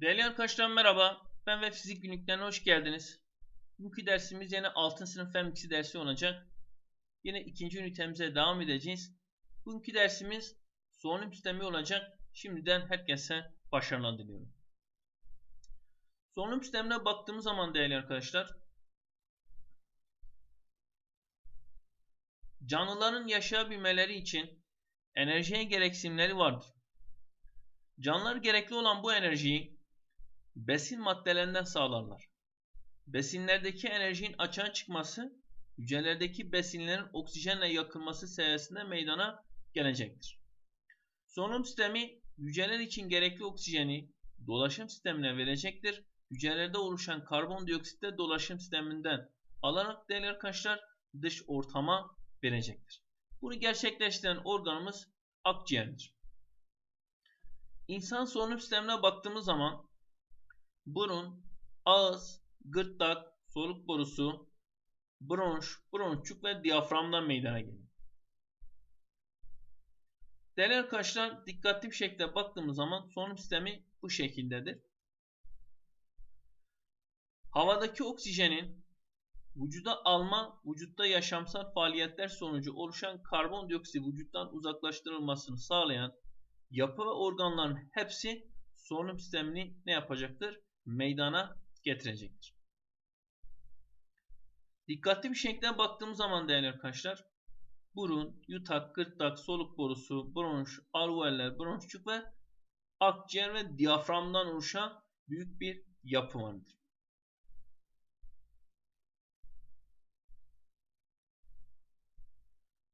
Değerli arkadaşlar merhaba. Ben ve fizik günlüklerine hoş geldiniz. Bugünkü dersimiz yine 6. sınıf fen bilgisi dersi olacak. Yine ikinci ünitemize devam edeceğiz. Bugünkü dersimiz solunum sistemi olacak. Şimdiden herkese başarılar diliyorum. Solunum sistemine baktığımız zaman değerli arkadaşlar canlıların yaşayabilmeleri için enerjiye gereksinimleri vardır. Canlılar gerekli olan bu enerjiyi besin maddelerinden sağlarlar. Besinlerdeki enerjinin açığa çıkması hücrelerdeki besinlerin oksijenle yakılması sayesinde meydana gelecektir. Solunum sistemi hücreler için gerekli oksijeni dolaşım sistemine verecektir. Hücrelerde oluşan karbondioksit de dolaşım sisteminden alarak değerli arkadaşlar dış ortama verecektir. Bunu gerçekleştiren organımız akciğerdir. İnsan solunum sistemine baktığımız zaman burun, ağız, gırtlak, soluk borusu, bronş, bronşçuk ve diyaframdan meydana gelir. Değerli arkadaşlar dikkatli bir şekilde baktığımız zaman solunum sistemi bu şekildedir. Havadaki oksijenin vücuda alma, vücutta yaşamsal faaliyetler sonucu oluşan karbondioksit vücuttan uzaklaştırılmasını sağlayan yapı ve organların hepsi solunum sistemini ne yapacaktır? Meydana getirecektir. Dikkatli bir şekilde baktığımız zaman değerli arkadaşlar burun, yutak, gırtlak, soluk borusu, bronş, alveoller, bronşçuk ve akciğer ve diyaframdan oluşan büyük bir yapı vardır.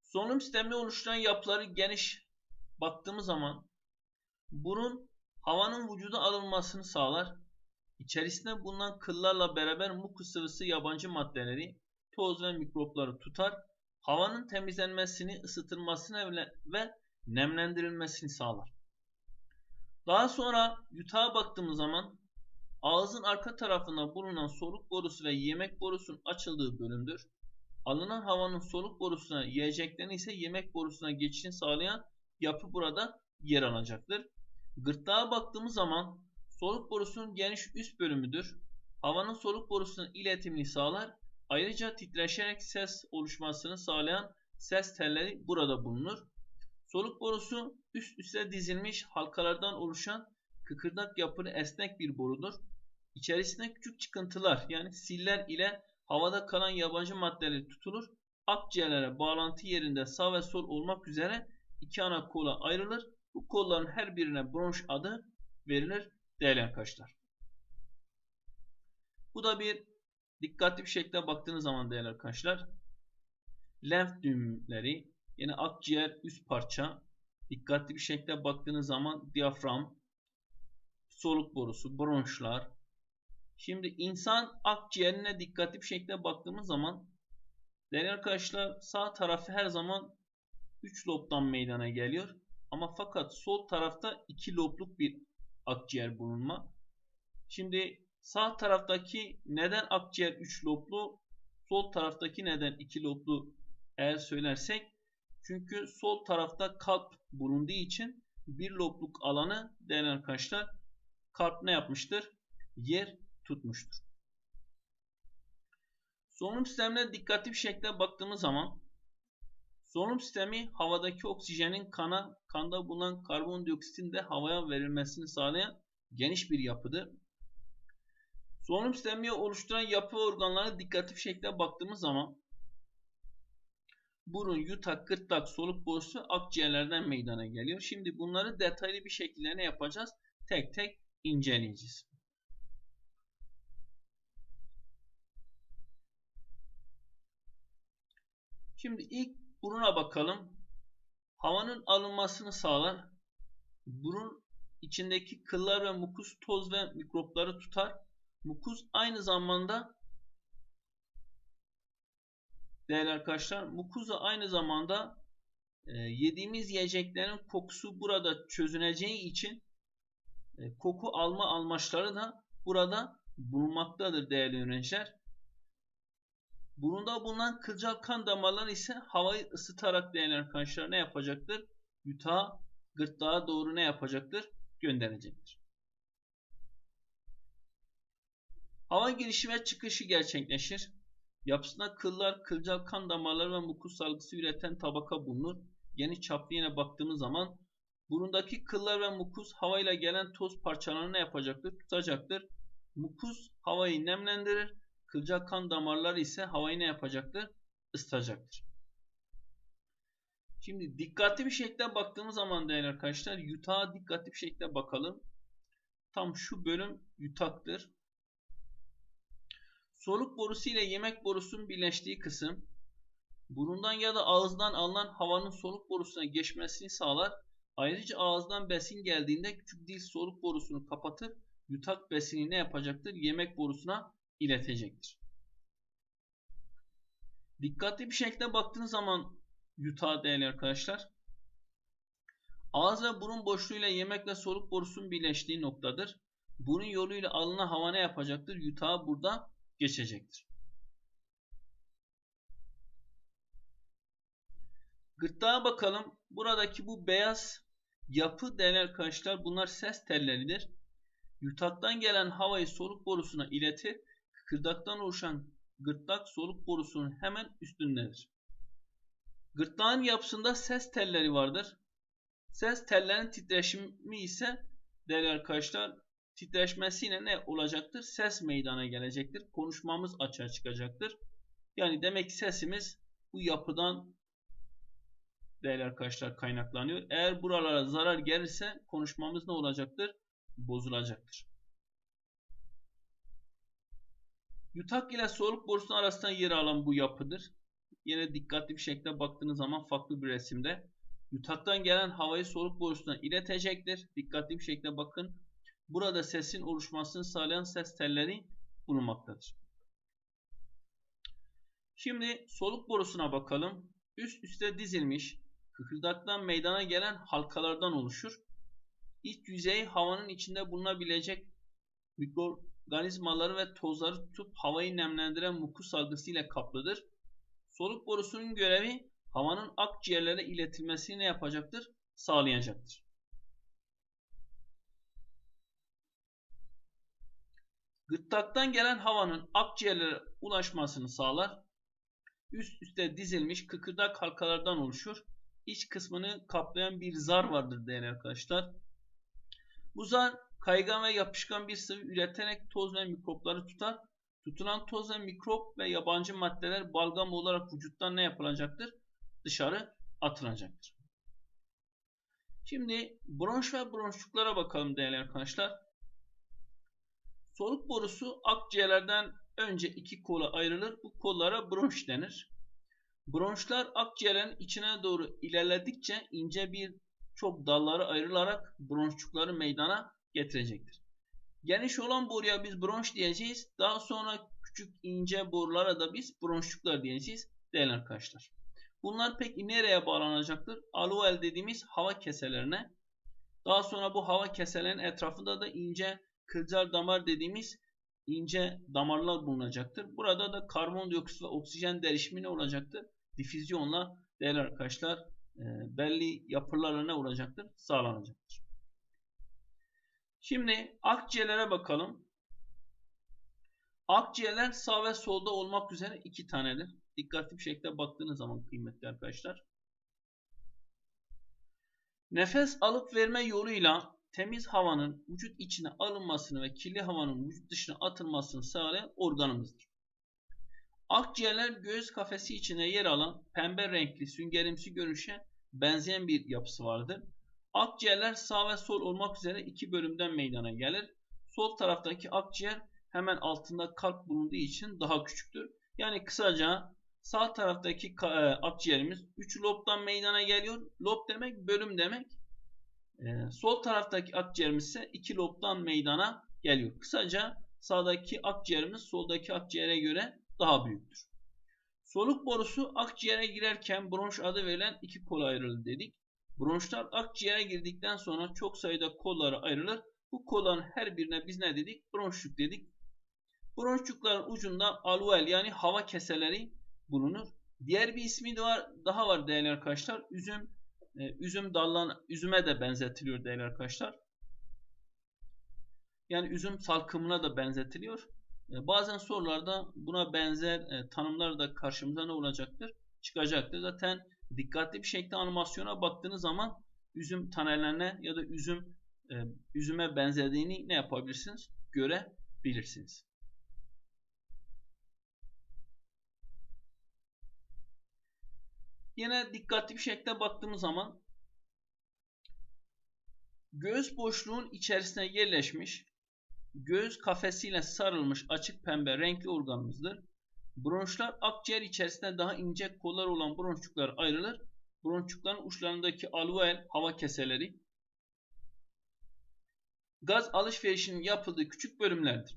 Solunum sistemini oluşturan yapıları geniş baktığımız zaman burun havanın vücuda alınmasını sağlar. İçerisinde bulunan kıllarla beraber mukus sıvısı yabancı maddeleri, toz ve mikropları tutar. Havanın temizlenmesini, ısıtılmasını ve nemlendirilmesini sağlar. Daha sonra yutağa baktığımız zaman ağzın arka tarafında bulunan soluk borusu ve yemek borusunun açıldığı bölümdür. Alınan havanın soluk borusuna, yiyeceklerin ise yemek borusuna geçişini sağlayan yapı burada yer alacaktır. Gırtlağa baktığımız zaman soluk borusunun geniş üst bölümüdür. Havanın soluk borusuna iletimini sağlar. Ayrıca titreşerek ses oluşmasını sağlayan ses telleri burada bulunur. Soluk borusu üst üste dizilmiş halkalardan oluşan kıkırdak yapılı esnek bir borudur. İçerisinde küçük çıkıntılar yani siller ile havada kalan yabancı maddeleri tutulur. Akciğerlere bağlantı yerinde sağ ve sol olmak üzere iki ana kola ayrılır. Bu kolların her birine bronş adı verilir değerli arkadaşlar. Bu da bir dikkatli bir şekilde baktığınız zaman değerli arkadaşlar lenf düğümleri yine akciğer üst parça dikkatli bir şekilde baktığınız zaman diyafram soluk borusu bronşlar Şimdi insan akciğerine dikkatli bir şekilde baktığımız zaman değerli arkadaşlar sağ tarafı her zaman 3 lobdan meydana geliyor. Ama fakat sol tarafta 2 lobluk bir akciğer bulunma. Şimdi sağ taraftaki neden akciğer 3 loblu, sol taraftaki neden 2 loblu eğer söylersek çünkü sol tarafta kalp bulunduğu için bir lobluk alanı değerli arkadaşlar kalp ne yapmıştır? Yer tutmuştur. Solunum sistemine dikkatli bir şekilde baktığımız zaman solunum sistemi havadaki oksijenin kana, kanda bulunan karbondioksitin de havaya verilmesini sağlayan geniş bir yapıdır. Solunum sistemi oluşturan yapı organlarına dikkatli bir şekilde baktığımız zaman burun, yutak, gırtlak, soluk borusu akciğerlerden meydana geliyor. Şimdi bunları detaylı bir şekilde ne yapacağız? Tek tek inceleyeceğiz. Şimdi ilk buruna bakalım. Havanın alınmasını sağlar. Burun içindeki kıllar ve mukus toz ve mikropları tutar. Mukus aynı zamanda değerli arkadaşlar mukuza aynı zamanda e, yediğimiz yiyeceklerin kokusu burada çözüneceği için e, koku alma almaçları da burada bulunmaktadır değerli öğrenciler. Burunda bulunan kılcal kan damarları ise havayı ısıtarak değerli arkadaşlar ne yapacaktır? Yutağa, gırtlağa doğru ne yapacaktır? Gönderecektir. Hava girişi ve çıkışı gerçekleşir. Yapısında kıllar, kılcal kan damarları ve mukus salgısı üreten tabaka bulunur. Geniş çaplı baktığımız zaman burundaki kıllar ve mukus havayla gelen toz parçalarını ne yapacaktır? Tutacaktır. Mukus havayı nemlendirir. Kılcal kan damarları ise havayı ne yapacaktır? Isıtacaktır. Şimdi dikkatli bir şekilde baktığımız zaman değerli arkadaşlar yutağa dikkatli bir şekilde bakalım. Tam şu bölüm yutaktır. Soluk borusu ile yemek borusunun birleştiği kısım burundan ya da ağızdan alınan havanın soluk borusuna geçmesini sağlar. Ayrıca ağızdan besin geldiğinde küçük dil soluk borusunu kapatır. Yutak besini ne yapacaktır? Yemek borusuna iletecektir. Dikkatli bir şekilde baktığınız zaman yutağa değerli arkadaşlar. Ağız ve burun boşluğuyla yemek ve soluk borusunun birleştiği noktadır. Burun yoluyla alınan hava ne yapacaktır? Yutağı burada geçecektir. Gırtlağa bakalım. Buradaki bu beyaz yapı değerli arkadaşlar bunlar ses telleridir. Yutaktan gelen havayı soluk borusuna iletir. Kıkırdaktan oluşan gırtlak soluk borusunun hemen üstündedir. Gırtlağın yapısında ses telleri vardır. Ses tellerinin titreşimi ise değerli arkadaşlar titreşmesiyle ne olacaktır? Ses meydana gelecektir. Konuşmamız açığa çıkacaktır. Yani demek ki sesimiz bu yapıdan değerli arkadaşlar kaynaklanıyor. Eğer buralara zarar gelirse konuşmamız ne olacaktır? Bozulacaktır. Yutak ile soluk borusunun arasında yer alan bu yapıdır. Yine dikkatli bir şekilde baktığınız zaman farklı bir resimde. Yutaktan gelen havayı soluk borusuna iletecektir. Dikkatli bir şekilde bakın. Burada sesin oluşmasını sağlayan ses telleri bulunmaktadır. Şimdi soluk borusuna bakalım. Üst üste dizilmiş, kıkırdaktan meydana gelen halkalardan oluşur. İç yüzeyi havanın içinde bulunabilecek mikroorganizmaları ve tozları tutup havayı nemlendiren mukus algısı ile kaplıdır. Soluk borusunun görevi havanın akciğerlere iletilmesini ne yapacaktır? Sağlayacaktır. Gırtlaktan gelen havanın akciğerlere ulaşmasını sağlar. Üst üste dizilmiş kıkırdak halkalardan oluşur. İç kısmını kaplayan bir zar vardır değerli arkadaşlar. Bu zar kaygan ve yapışkan bir sıvı üreterek toz ve mikropları tutar. Tutulan toz ve mikrop ve yabancı maddeler balgam olarak vücuttan ne yapılacaktır? Dışarı atılacaktır. Şimdi bronş ve bronşçuklara bakalım değerli arkadaşlar. Soluk borusu akciğerlerden önce iki kola ayrılır. Bu kollara bronş denir. Bronşlar akciğerin içine doğru ilerledikçe ince bir çok dalları ayrılarak bronşçukları meydana getirecektir. Geniş olan boruya biz bronş diyeceğiz. Daha sonra küçük ince borulara da biz bronşçuklar diyeceğiz değerli arkadaşlar. Bunlar pek nereye bağlanacaktır? Aluel dediğimiz hava keselerine. Daha sonra bu hava keselerinin etrafında da ince kılcal damar dediğimiz ince damarlar bulunacaktır. Burada da karbondioksit ve oksijen derişimi ne olacaktır? Difüzyonla değerli arkadaşlar e, belli yapılarla ne olacaktır? Sağlanacaktır. Şimdi akciğerlere bakalım. Akciğerler sağ ve solda olmak üzere iki tanedir. Dikkatli bir şekilde baktığınız zaman kıymetli arkadaşlar. Nefes alıp verme yoluyla temiz havanın vücut içine alınmasını ve kirli havanın vücut dışına atılmasını sağlayan organımızdır. Akciğerler göğüs kafesi içine yer alan pembe renkli süngerimsi görünüşe benzeyen bir yapısı vardır. Akciğerler sağ ve sol olmak üzere iki bölümden meydana gelir. Sol taraftaki akciğer hemen altında kalp bulunduğu için daha küçüktür. Yani kısaca sağ taraftaki e, akciğerimiz 3 lobdan meydana geliyor. Lob demek bölüm demek. Ee, sol taraftaki akciğerimiz ise iki lobdan meydana geliyor. Kısaca sağdaki akciğerimiz soldaki akciğere göre daha büyüktür. Soluk borusu akciğere girerken bronş adı verilen iki kola ayrılır dedik. Bronşlar akciğere girdikten sonra çok sayıda kollara ayrılır. Bu kolların her birine biz ne dedik? Bronşçuk dedik. Bronşçukların ucunda alveol yani hava keseleri bulunur. Diğer bir ismi de var, daha var değerli arkadaşlar. Üzüm e, üzüm dallan üzüme de benzetiliyor değerli arkadaşlar. Yani üzüm salkımına da benzetiliyor. E, bazen sorularda buna benzer e, tanımlar da karşımıza ne olacaktır? Çıkacaktır. Zaten dikkatli bir şekilde animasyona baktığınız zaman üzüm tanelerine ya da üzüm e, üzüme benzediğini ne yapabilirsiniz? Görebilirsiniz. Yine dikkatli bir şekilde baktığımız zaman göğüs boşluğun içerisine yerleşmiş göğüs kafesiyle sarılmış açık pembe renkli organımızdır. Bronşlar akciğer içerisinde daha ince kollar olan bronşçuklar ayrılır. Bronşçukların uçlarındaki alveol hava keseleri gaz alışverişinin yapıldığı küçük bölümlerdir.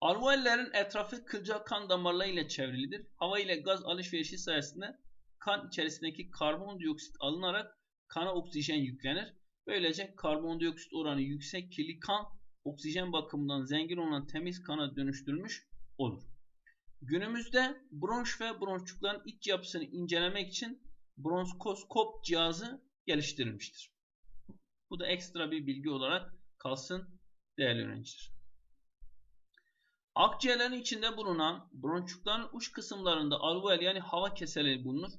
Alveollerin etrafı kılcal kan damarları ile çevrilidir. Hava ile gaz alışverişi sayesinde kan içerisindeki karbondioksit alınarak kana oksijen yüklenir. Böylece karbondioksit oranı yüksek kirli kan oksijen bakımından zengin olan temiz kana dönüştürülmüş olur. Günümüzde bronş ve bronşçukların iç yapısını incelemek için bronkoskop cihazı geliştirilmiştir. Bu da ekstra bir bilgi olarak kalsın değerli öğrenciler. Akciğerlerin içinde bulunan bronşçukların uç kısımlarında alveol yani hava keseleri bulunur.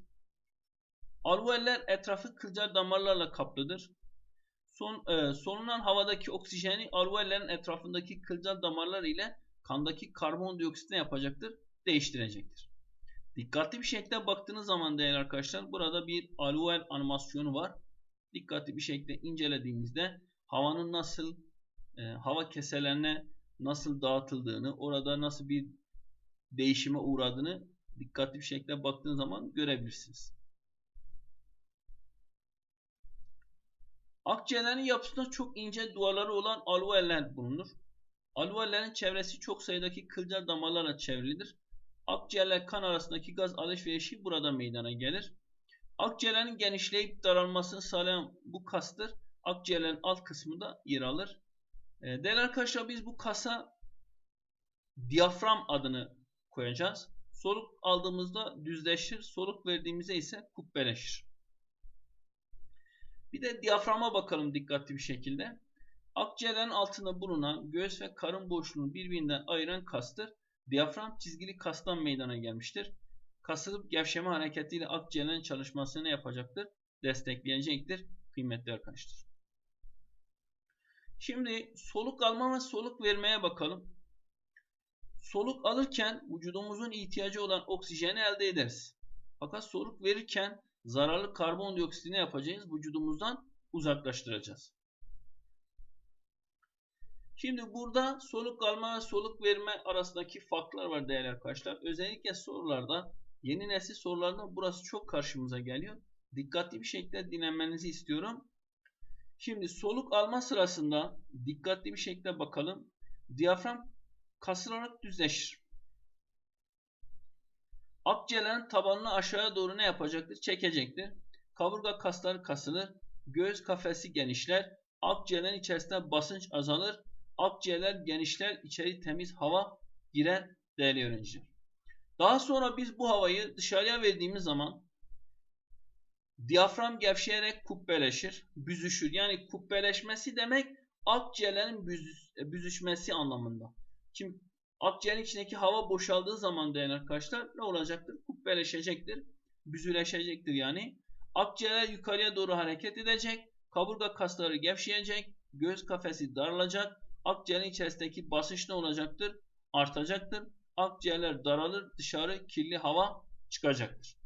Alveoller etrafı kılcal damarlarla kaplıdır. Son, e, solunan havadaki oksijeni alveollerin etrafındaki kılcal damarlar ile kandaki karbondioksit ne yapacaktır? Değiştirecektir. Dikkatli bir şekilde baktığınız zaman değerli arkadaşlar burada bir alveol animasyonu var. Dikkatli bir şekilde incelediğimizde havanın nasıl e, hava keselerine nasıl dağıtıldığını, orada nasıl bir değişime uğradığını dikkatli bir şekilde baktığınız zaman görebilirsiniz. Akciğerlerin yapısında çok ince duvarları olan alveoller bulunur. Alveollerin çevresi çok sayıdaki kılcal damarlarla çevrilidir. Akciğerler kan arasındaki gaz alışverişi burada meydana gelir. Akciğerlerin genişleyip daralmasını sağlayan bu kastır. Akciğerlerin alt kısmında yer alır. E, değerli arkadaşlar biz bu kasa diyafram adını koyacağız. Soluk aldığımızda düzleşir, soluk verdiğimizde ise kubbeleşir. Bir de diyaframa bakalım dikkatli bir şekilde. Akciğerlerin altında bulunan göğüs ve karın boşluğunu birbirinden ayıran kastır. Diyafram çizgili kastan meydana gelmiştir. Kasılıp gevşeme hareketiyle akciğerlerin çalışmasını yapacaktır? Destekleyecektir. Kıymetli arkadaşlar. Şimdi soluk alma ve soluk vermeye bakalım. Soluk alırken vücudumuzun ihtiyacı olan oksijeni elde ederiz. Fakat soluk verirken zararlı karbondioksiti ne yapacağız? Vücudumuzdan uzaklaştıracağız. Şimdi burada soluk alma ve soluk verme arasındaki farklar var değerli arkadaşlar. Özellikle sorularda yeni nesil sorularda burası çok karşımıza geliyor. Dikkatli bir şekilde dinlemenizi istiyorum. Şimdi soluk alma sırasında dikkatli bir şekilde bakalım. Diyafram kasılarak düzleşir. Akciğerlerin tabanını aşağıya doğru ne yapacaktır? Çekecektir. Kaburga kasları kasılır. Göğüs kafesi genişler. Akciğerlerin içerisinde basınç azalır. Akciğerler genişler. içeri temiz hava girer değerli öğrenciler. Daha sonra biz bu havayı dışarıya verdiğimiz zaman diyafram gevşeyerek kubbeleşir, büzüşür. Yani kubbeleşmesi demek akciğerlerin büzüş, büzüşmesi anlamında. Şimdi Akciğerin içindeki hava boşaldığı zaman değerli arkadaşlar ne olacaktır? Kubbeleşecektir. Büzüleşecektir yani. Akciğerler yukarıya doğru hareket edecek. Kaburga kasları gevşeyecek. Göğüs kafesi daralacak. Akciğerin içerisindeki basınç ne olacaktır? Artacaktır. Akciğerler daralır. Dışarı kirli hava çıkacaktır.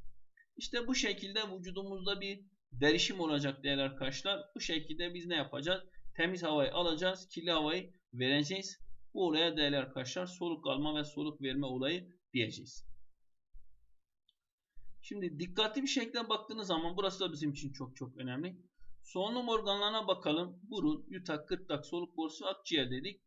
İşte bu şekilde vücudumuzda bir derişim olacak değerli arkadaşlar. Bu şekilde biz ne yapacağız? Temiz havayı alacağız. Kirli havayı vereceğiz. Bu olaya değerli arkadaşlar soluk alma ve soluk verme olayı diyeceğiz. Şimdi dikkatli bir şekilde baktığınız zaman burası da bizim için çok çok önemli. Solunum organlarına bakalım. Burun, yutak, gırtlak, soluk borusu, akciğer dedik.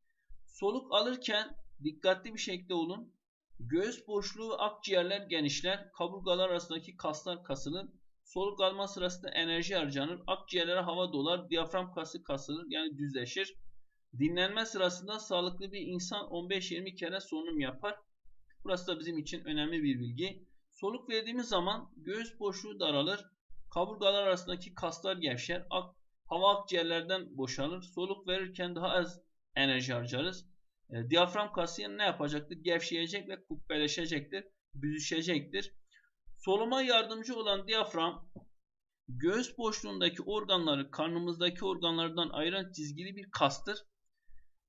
Soluk alırken dikkatli bir şekilde olun. Göğüs boşluğu akciğerler genişler. Kaburgalar arasındaki kaslar kasılır. Soluk alma sırasında enerji harcanır. Akciğerlere hava dolar. Diyafram kası kasılır. Yani düzleşir. Dinlenme sırasında sağlıklı bir insan 15-20 kere solunum yapar. Burası da bizim için önemli bir bilgi. Soluk verdiğimiz zaman göğüs boşluğu daralır. Kaburgalar arasındaki kaslar gevşer. Ak, hava akciğerlerden boşalır. Soluk verirken daha az enerji harcarız. E, diyafram kası ne yapacaktır? Gevşeyecek ve kubbeleşecektir, büzüşecektir. Soluma yardımcı olan diyafram göğüs boşluğundaki organları karnımızdaki organlardan ayıran çizgili bir kastır.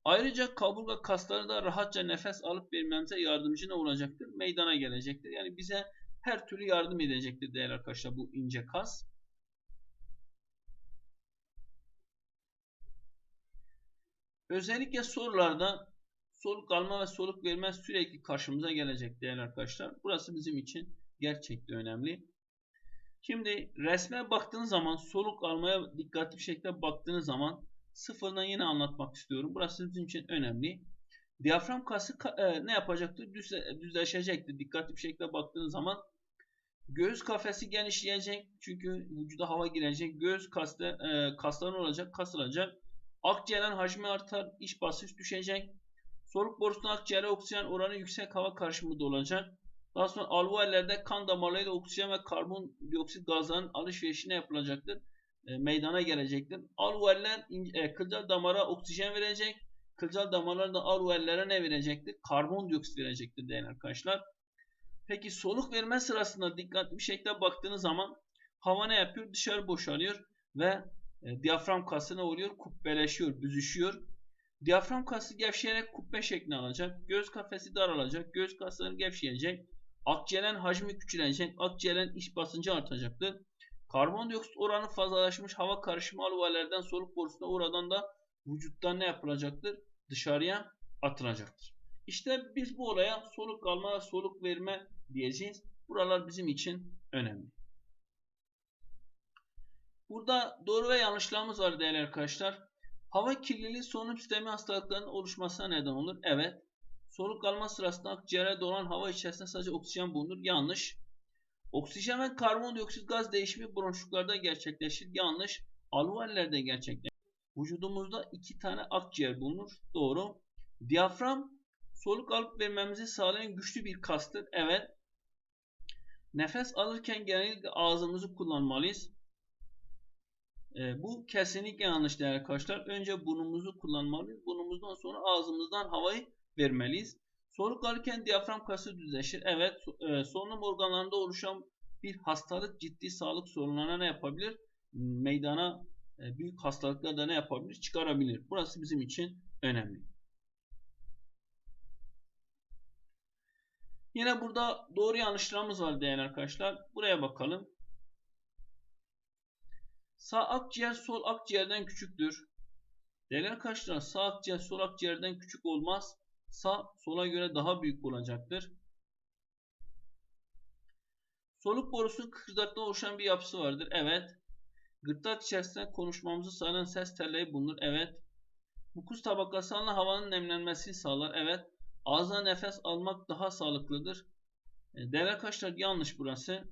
Ayrıca kaburga kasları da rahatça nefes alıp vermemize yardımcı ne olacaktır? Meydana gelecektir. Yani bize her türlü yardım edecektir değerli arkadaşlar bu ince kas. Özellikle sorularda soluk alma ve soluk verme sürekli karşımıza gelecek değerli arkadaşlar. Burası bizim için gerçekten önemli. Şimdi resme baktığınız zaman soluk almaya dikkatli bir şekilde baktığınız zaman sıfırdan yine anlatmak istiyorum. Burası bizim için önemli. Diyafram kası e, ne yapacaktır? Düz, düzleşecektir. Dikkatli bir şekilde baktığınız zaman göğüs kafesi genişleyecek. Çünkü vücuda hava girecek. Göğüs kasta, e, kasların olacak, kasılacak. Akciğerin hacmi artar, iç basınç düşecek. Soluk borusuna akciğere oksijen oranı yüksek hava karşımında olacak. Daha sonra alveollerde kan damarlarıyla oksijen ve karbondioksit gazların alışverişine yapılacaktır. E, meydana gelecektir. Alveoller e, kılcal damara oksijen verecek. Kılcal damarlar da alveollere ne verecektir? Karbondioksit verecektir değerli arkadaşlar. Peki soluk verme sırasında dikkatli bir şekilde baktığınız zaman hava ne yapıyor? Dışarı boşalıyor ve e, diyafram kası ne oluyor? Kubbeleşiyor, büzüşüyor. Diyafram kası gevşeyerek kubbe şeklini alacak. Göğüs kafesi daralacak. Göğüs kasları gevşeyecek. Akciğerin hacmi küçülecek. Akciğerin iç basıncı artacaktır. Karbondioksit oranı fazlalaşmış hava karışımı alveolardan soluk borusuna oradan da vücuttan ne yapılacaktır? Dışarıya atılacaktır. İşte biz bu olaya soluk alma soluk verme diyeceğiz. Buralar bizim için önemli. Burada doğru ve yanlışlarımız var değerli arkadaşlar. Hava kirliliği solunum sistemi hastalıklarının oluşmasına neden olur. Evet. Soluk alma sırasında akciğere dolan hava içerisinde sadece oksijen bulunur. Yanlış. Oksijen ve karbondioksit gaz değişimi bronşluklarda gerçekleşir. Yanlış. Alveollerde gerçekleşir. Vücudumuzda iki tane akciğer bulunur. Doğru. Diyafram soluk alıp vermemizi sağlayan güçlü bir kastır. Evet. Nefes alırken genellikle ağzımızı kullanmalıyız. E, bu kesinlikle yanlış değerli arkadaşlar. Önce burnumuzu kullanmalıyız. Burnumuzdan sonra ağzımızdan havayı vermeliyiz. Soluk alırken diyafram kası düzleşir. Evet e, solunum organlarında oluşan bir hastalık ciddi sağlık sorunlarına ne yapabilir? Meydana e, büyük hastalıklar da ne yapabilir? Çıkarabilir. Burası bizim için önemli. Yine burada doğru yanlışlarımız var değerli arkadaşlar. Buraya bakalım. Sağ akciğer sol akciğerden küçüktür. Değerli arkadaşlar sağ akciğer sol akciğerden küçük olmaz. Sağ sola göre daha büyük olacaktır. Soluk borusu kıkırdaktan oluşan bir yapısı vardır. Evet. Gırtlak içerisinde konuşmamızı sağlayan ses telleri bulunur. Evet. Mukus tabakası havanın nemlenmesini sağlar. Evet. Ağızdan nefes almak daha sağlıklıdır. E, değerli arkadaşlar yanlış burası.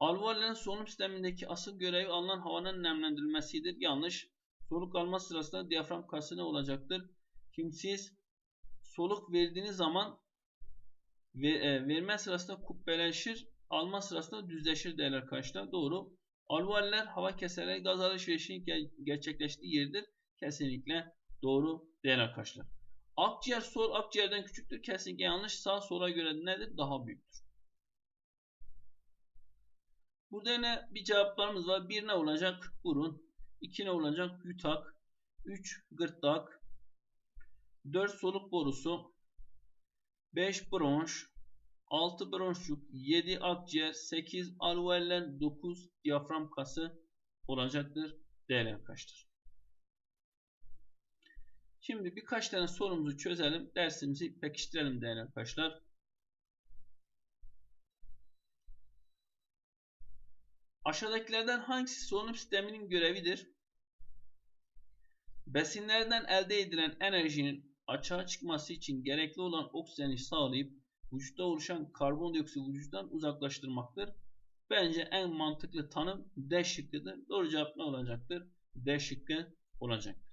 Alveollerin solunum sistemindeki asıl görevi alınan havanın nemlendirilmesidir. Yanlış. Soluk alma sırasında diyafram kası ne olacaktır? Şimdi siz soluk verdiğiniz zaman ve, e, verme sırasında kubbeleşir, alma sırasında düzleşir değerli arkadaşlar. Doğru. Alveoller hava keserek gaz alışverişinin gerçekleştiği yerdir. Kesinlikle doğru değerli arkadaşlar. Akciğer sol akciğerden küçüktür. Kesinlikle yanlış. Sağ sola göre nedir? Daha büyüktür. Burada yine bir cevaplarımız var. Bir ne olacak? Burun. İki ne olacak? Yutak. Üç gırtlak. Dört soluk borusu. Beş bronş. 6 bronşluk, 7 akciğer, 8 alveoller, 9 diyafram kası olacaktır değerli arkadaşlar. Şimdi birkaç tane sorumuzu çözelim. Dersimizi pekiştirelim değerli arkadaşlar. Aşağıdakilerden hangisi solunum sisteminin görevidir? Besinlerden elde edilen enerjinin açığa çıkması için gerekli olan oksijeni sağlayıp vücutta oluşan karbondioksit vücuttan uzaklaştırmaktır. Bence en mantıklı tanım D şıkkıdır. Doğru cevap ne olacaktır? D şıkkı olacaktır.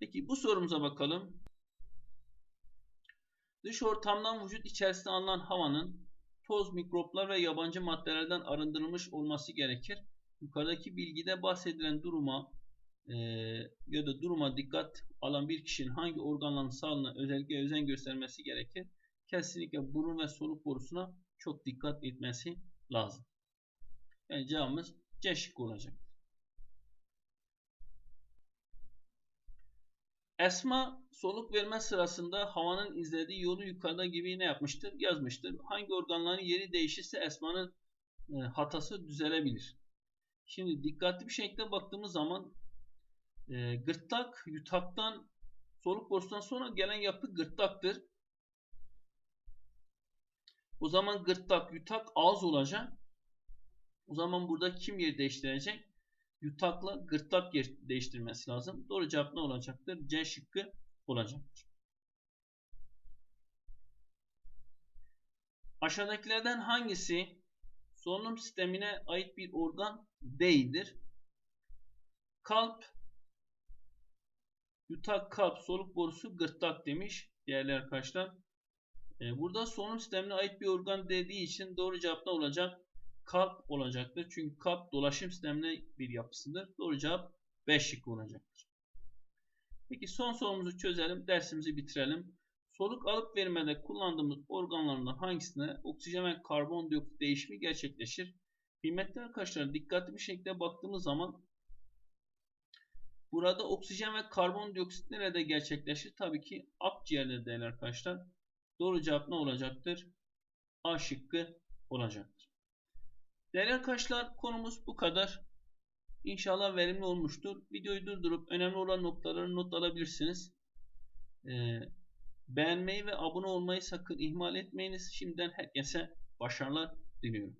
Peki bu sorumuza bakalım. Dış ortamdan vücut içerisine alınan havanın toz, mikroplar ve yabancı maddelerden arındırılmış olması gerekir. Yukarıdaki bilgide bahsedilen duruma e, ya da duruma dikkat alan bir kişinin hangi organların sağlığına özellikle özen göstermesi gerekir? Kesinlikle burun ve soluk borusuna çok dikkat etmesi lazım. Yani cevabımız C şıkkı olacak. Esma soluk verme sırasında havanın izlediği yolu yukarıda gibi ne yapmıştır? Yazmıştır. Hangi organların yeri değişirse Esma'nın e, hatası düzelebilir. Şimdi dikkatli bir şekilde baktığımız zaman e, gırtlak yutaktan soluk borusundan sonra gelen yapı gırtlaktır. O zaman gırtlak, yutak, ağız olacak. O zaman burada kim yer değiştirecek? Yutakla gırtlak değiştirmesi lazım. Doğru cevap ne olacaktır? C şıkkı olacaktır. Aşağıdakilerden hangisi solunum sistemine ait bir organ değildir? Kalp, yutak, kalp, soluk borusu, gırtlak demiş değerli arkadaşlar. Ee, burada solunum sistemine ait bir organ dediği için doğru cevap ne olacak? Kalp olacaktır. Çünkü kalp dolaşım sistemine bir yapısıdır. Doğru cevap B şıkkı olacaktır. Peki son sorumuzu çözelim. Dersimizi bitirelim. Soluk alıp vermede kullandığımız organlarından hangisine oksijen ve karbondioksit değişimi gerçekleşir? Kıymetli arkadaşlar dikkatli bir şekilde baktığımız zaman burada oksijen ve karbondioksit nerede gerçekleşir? Tabii ki akciğerde değerli arkadaşlar. Doğru cevap ne olacaktır? A şıkkı olacaktır. Değerli arkadaşlar konumuz bu kadar. İnşallah verimli olmuştur. Videoyu durdurup önemli olan noktaları not alabilirsiniz. Ee, beğenmeyi ve abone olmayı sakın ihmal etmeyiniz. Şimdiden herkese başarılar diliyorum.